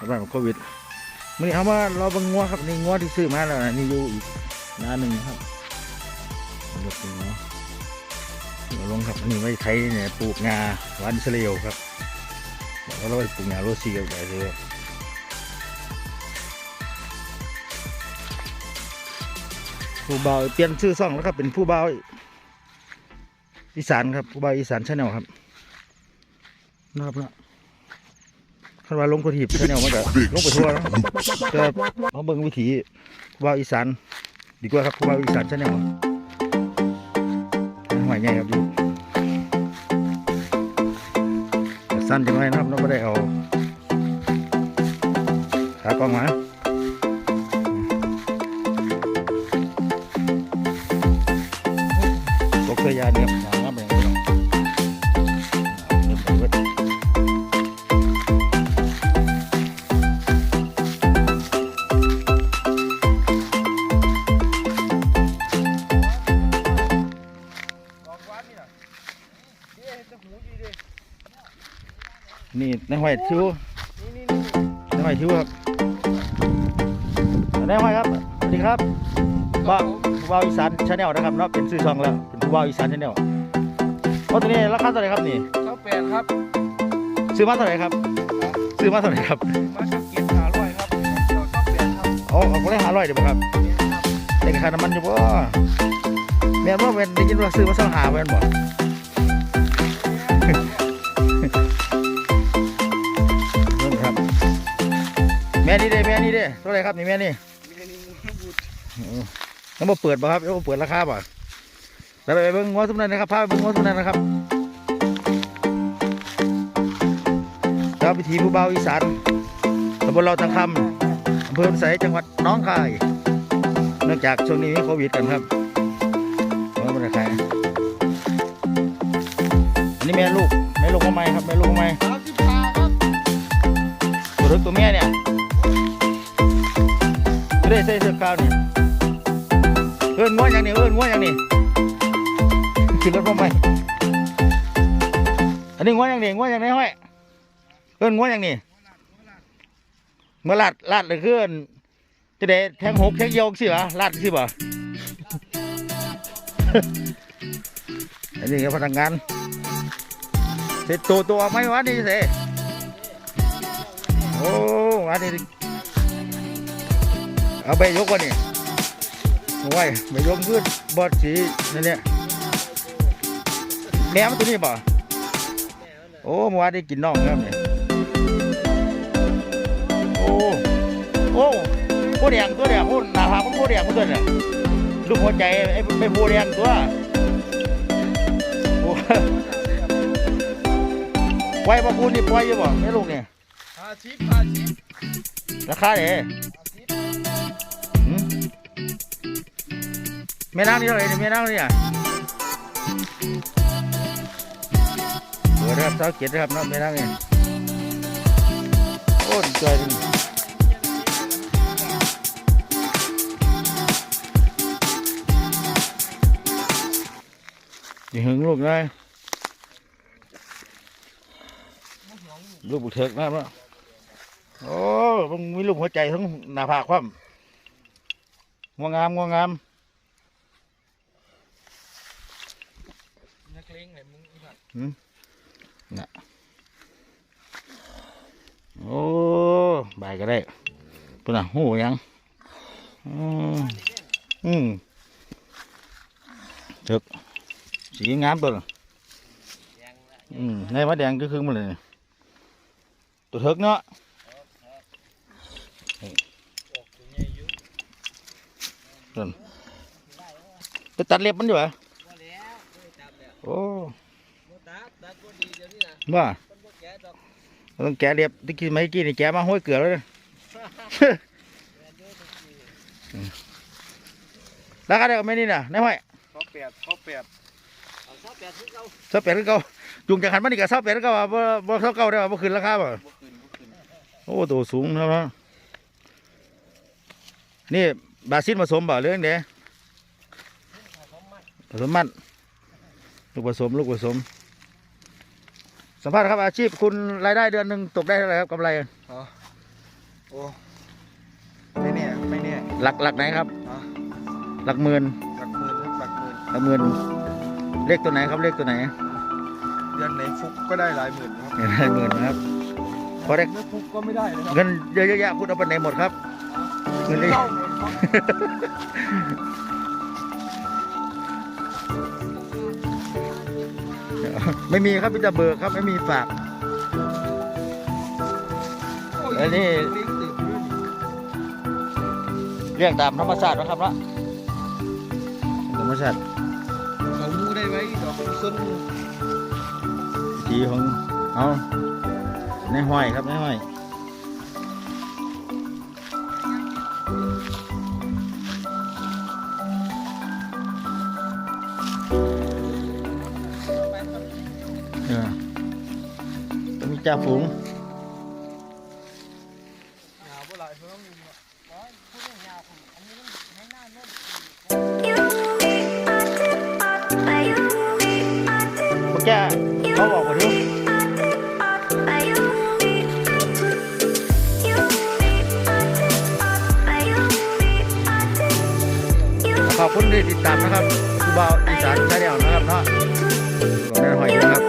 ระบาดของโควิดมื่อนี้เอามาเราบังงัวครับนี่งัวที่ซื้อมาแล้วนะนี่อยู่อีกหน้าหนึ่งครับรถงัวเดี๋ยวลงครับนนี้ไว้ไทยเนี่ยปลูกงาหวานอิสราเอลครับแล้วเราไปปลูกงาโรซีกับใหญ่เลยผู้เบาวเปลี่ยนชื่อซ่องแล้วครับเป็นผู้เบาวอีสานครับผู้เบาวอีสานชาแนลครับนะครับนะ คันว่าลงกระถีบชาแนลมันก็ลงไปทั่วแล้วแต่เอาเบิ่งวิถีผู้เบาวอีสานดีกว่าครับผู้เบาวอีสานชาแนลหอยใหญ่ครับอยู่แต่สั้นจังเลยนะครับเราไม่ได้เอาขากล้องมาตกเคยยาเนี่ยครับงามเลย นี่ในหอยทิวในหอยทิวครับในหอยครับสวัสดีครับบ้าผู้บ่าวอีสานชาแนลนะครับเนาะเป็นซื้อซองแล้วเป็นผู้บ่าวอีสานชาแนลโอ้ตัวนี้ราคาเท่าไหร่ครับนี่เจ้าแปดครับ ซื้อมาเท่าไหร่ครับ ซื้อมาเท่าไหร่ครับมาจากเกียรติหาร้อยครับเจ้าเจ้าแปดครับเอาเอาคนละห้าร้อยเดี๋ยวบ่ครับได้ค่าน้ำมันอยู่บ่แม่นว่าเป็นได้ยินว่าซื้อมาสองหาแม่นบ่ ด้แม่นี่เด้เท่าไหร่ครับนี่แม่นี่มีนี่บุตรแล้วมาเปิดป่ะครับแล้วมาเปิดราคาป่ะแล้วไปเบิ่งงัวทุกนั้นนะครับพาไปเบิ่งงัวทุกนั้นนะครับเจ้าพิธีผู้เบาอีสานตำบลเราตังคำอำเภอพิสัยจังหวัดหน้องคาย เนื่องจากช่วงนี้มีโควิดกันครับเมื่อวันขายอันนี้แม่ลูกแม่ลูกมาใหม่ครับแม่ลูกมาใหม่สามสิบห้าครับตัวเล็กตัวเมียเนี่ย ไม่ได้ใส่เสื้อขาวนี่เอิ้อนง้ออย่างนี้เอิ้อนง้ออย่างนี้ขึ้นรถมาใหม่อันนี้ง้ออย่างนี้ง้ออย่างนี้ห้อยเอิ้อนง้ออย่างนี้เมื่อลาดลาดเลยคือเอิ้นจะได้แทงหกแทงเยียวสิวะลาดสิบ่อันนี้ก็พนักงานเสร็จตัวตัวไม่วะนี่เสร็จโอ้อันนี้ เอาไปยกวะนี่โอ้ยไปยกขึ้นบอดสีนั่นเนี่ยแม่มันตัวนี้ป่ะโอ้เมื่อวานได้กินน่องครับเนี่ยโอ้โอ้โคแดงตัวแดงโอ้หน้าผากมันโคแดงมันตัวเนี่ยลูกหัวใจไอ้ไม่โพแดงตัวโอ้ไว้ปะพูนี่ปล่อยอยู่บ่แม่ลูกเนี่ยห้าสิบห้าสิบราคาเด้หื มแม่นางนี่เท่าไหร่เนี่งนี่อะเปิดนะครับเท้าเกียรตินะครับเนาะแม่นางนี่โอ้ดีใจจริงอย่หึงลูกนะลูกบุกเถิกนะครับเนาะโอ้มันมีลูกหัวใจทั้งหน้าผากคว่ำ งัวงามงัวงามนักเลงไงมึงอีสัตว์โอ้บายก็ได้ปุ่นอะหูยังอืมอืมถึกสีงามตัวน่ะอืมในมะแดงก็คือมันเลยนี่ตัวถึกเนาะ ออกตัวใหญ่อยู่ จะตัดเล็บมันอยู่เหรอว่าแล้วไม่ได้จับแล้วโอ้บ่ตัดตัดบ่ดีเดี๋ยวนี้นะว่ามันบ่แก่ดอกต้องแกะเล็บตะกี้ไม่กี้นี่แกะมาห้อยเกลือแล้วเนี่ยแม่นเด้อทุกทีราคาเดียวกับแม่นี่น่ะในห้อยเขาแปดเขาแปดเอาเจ้าแปดคือเก่าเศร้าแปดคือเก่าจุงจากหันมานี่กับเศร้าแปดคือเก่าว่าบ่บ่เท่าเก่าได้ว่าบ่ขึ้นราคาบ่บ่ขึ้นบ่ขึ้นโอ้ตัวสูงนะครับนี่ บาซินผสมบ่เรื่องเด้เขามัดผสมมันลูกผสมลูกผสม สัมภาษณ์ครับอาชีพคุณรายได้เดือนหนึ่งตกได้เท่าไหร่ครับกำไรอ๋อโอ้ไม่แน่ไม่แน่หลักหลักไหนครับอะหลักหมื่นหลักหมื่นครับหลักหมื่นหลักหมื่นเลขตัวไหนครับเลขตัวไหนเดือนไหนฟุกก็ได้หลายหมื่นครับหลายหมื่นนะครับพอได้ไม่ฟุกก็ไม่ได้นะครับเงินเยอะแยะพูดเอาไปไหนหมดครับ เงินได้เข้าหมดครับไม่มีครับพี่จะเบิกครับไม่มีฝากโอันนี้ลิงก์ติดด้วยนี่เรียกตามธรรมชาตินะครับเนาะธรรมชาติเขามูได้ไว้ดอกส้นวิธีของเอาในห้อยครับในห้อย มีจ่าฝูงหนาวเมื่อไหร่เพิ่มเนาะพวกแกเขาบอกว่าทุกขอบคุณที่ติดตามนะครับครูบาวอีสานชาแนลนะครับเนาะขอบคุณแม่หอยด้วยครับ